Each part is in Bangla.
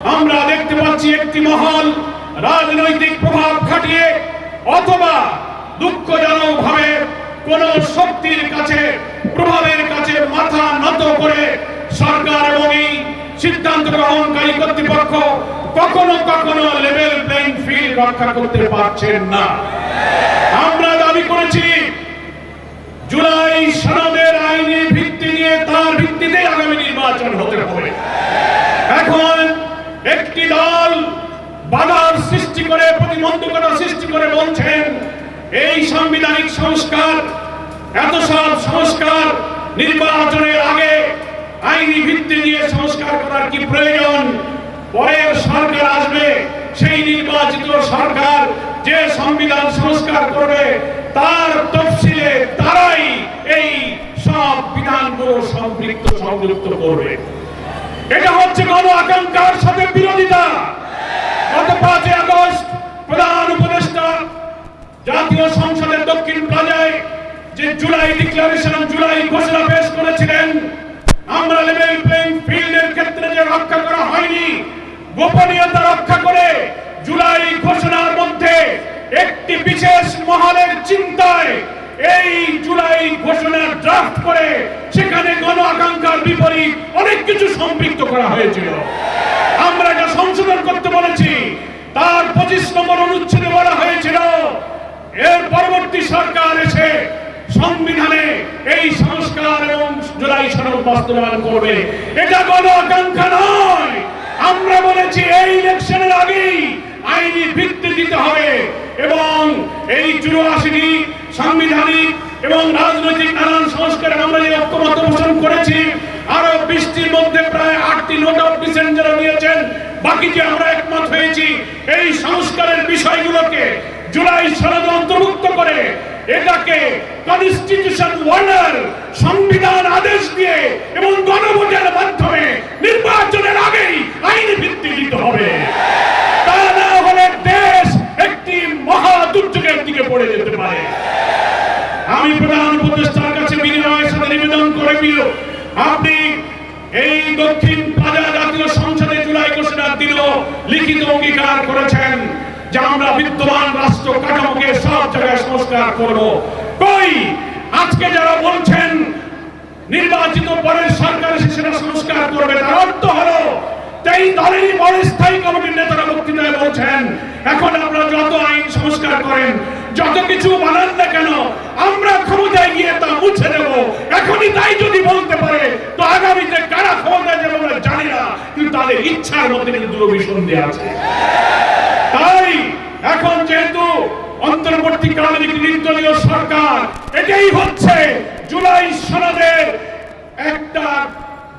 আমরা দেখতে পাচ্ছি একটি মহল রাজনৈতিক প্রভাব খাটিয়ে অথবা দুঃখজনক ভাবে কোন শক্তির কাছে, প্রভাবের কাছে মাথা নত করে সরকার এবং এই সিদ্ধান্ত গ্রহণকারী কর্তৃপক্ষ কখনো কখনো লেভেল প্লেইং ফিল্ড রক্ষা করতে পারছেন না। আমরা দাবি করেছি, জুলাই সনদের আইনি ভিত্তি নিয়ে তার ভিত্তিতে আগামী নির্বাচন হতে হবে। একটি দল বাধার সৃষ্টি করে, প্রতিবন্ধকতা সৃষ্টি করে বলছেন, এই সাংবিধানিক সংস্কার, এত সব সংস্কার নির্বাচনের আগে আইনি ভিত্তি নিয়ে সংস্কার করার কি প্রয়োজন? পরের সরকার আসবে, সেই নির্বাচিত সরকার যে সংবিধান সংস্কার করবে, তার তফসিলে তারাই এই সব বিধানগুলো সম্পৃক্ত সংযুক্ত করবে। এটা হচ্ছে গণ আকাঙ্ক্ষার সাথে বিরোধিতা। গত পাঁচই আগস্ট প্রধান উপদেষ্টা জাতীয় সংসদের দক্ষিণ প্লাজায় যে জুলাই ডিক্লারেশন জুলাই ঘোষণা পেশ করেছিলেন, আমরা লেভেল প্লেইং ফিল্ডের ক্ষেত্রে যে রক্ষা করা হয়নি, গোপনীয়তা রক্ষা করে জুলাই ঘোষণার মধ্যে একটি বিশেষ মহলের চিন্তায় এই জুলাই ঘোষণার ড্রাফট করে সেখানে গণ আকাঙ্ক্ষার বিপরীত অনেক কিছু সম্পৃক্ত করা হয়েছিল। আমরা এটা সংশোধন করতে বলেছি, তার পঁচিশ নম্বর অনুচ্ছেদে বলা হয়েছিল, এর পরবর্তী সরকার এসে সংবিধানে এই সংস্কার এবং জুলাই সনদ বাস্তবায়ন করবে। এটা গণ আকাঙ্ক্ষা নয়। আমরা বলেছি এই ইলেকশনের আগেই আইনি ভিত্তি দিতে হবে এবং এই চুরাশিটি সাংবিধানিক এবং রাজনৈতিক নানান সংস্কারে আমরা যে ঐক্যমত পোষণ করেছি। আরও বৃষ্টির মধ্যে প্রায় আটটি নোট অফ ডিসেন্ট যারা নিয়েছেন বাকি যে আমরা একমত হয়েছি। এই সংস্কারের বিষয়গুলোকে জুলাই সনদ অন্তর্ভুক্ত করে এটাকে কনস্টিটিউশন ওয়ার্ডার সংবিধান আদেশ দিয়ে এবং গণভোটের মাধ্যমে নির্বাচনের আগেই আইনি ভিত্তি দিতে হবে তা না হলে দেশ একটি মহা দুর্যোগের দিকে পড়ে যেতে পারে আমি প্রধান উপদেষ্টার কাছে বিনিময়ের সাথে নিবেদন আপনি এই দক্ষিণ পাজা জাতীয় সংসদে জুলাই ঘোষণার দিনও লিখিত অঙ্গীকার করেছেন, যে আমরা বিদ্যমান রাষ্ট্র কাঠামোকে সব জায়গায় সংস্কার করব। কই? আজকে যারা বলছেন, নির্বাচিত পরের সরকার সেটা সংস্কার করবে, তার অর্থ হলো এই দলেরই বড় স্থায়ী কমিটির নেতারা বক্তৃতায় বলছেন এখন আপনারা যত আইন সংস্কার করেন যত কিছু বানান না কেন আমরা ক্ষমতায় গিয়ে তা মুছে দেব এখনই তাই যদি বলতে পারে তো আগামীতে কারা ক্ষমতায় যাবে আমরা জানি না কিন্তু তাদের ইচ্ছার মধ্যে কিন্তু দুরভিসন্ধি আছে। তাই এখন যেহেতু অন্তর্বর্তীকালীন একটি নির্দলীয় সরকার, এটাই হচ্ছে জুলাই সনদের একটা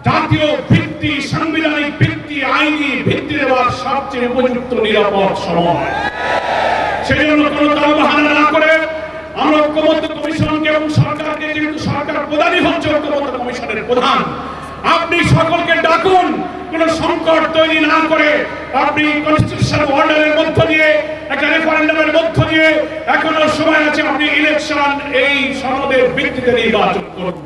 জাতীয় ভিত্তি, সাংবিধানিক ভিত্তি, আইনি ভিত্তি দেওয়ার সবচেয়ে উপযুক্ত, নিরাপদ সময়। সেজন্য কোনো তাল বাহানা না করে আমরা ঐক্যমত্য কমিশনকে এবং সরকারকে, যেহেতু সরকার প্রধানই হচ্ছে ঐক্যমত্য কমিশনের প্রধান, আপনি সকলকে ডাকুন কোন সংকট তৈরি না করে আপনি কনস্টিটিউশন অর্ডারের মধ্য দিয়ে, একটা রেফারেন্ডামের মধ্য দিয়ে এখনও সময় আছে আপনি ইলেকশন এই সনদের ভিত্তিতে নির্বাচন করুন।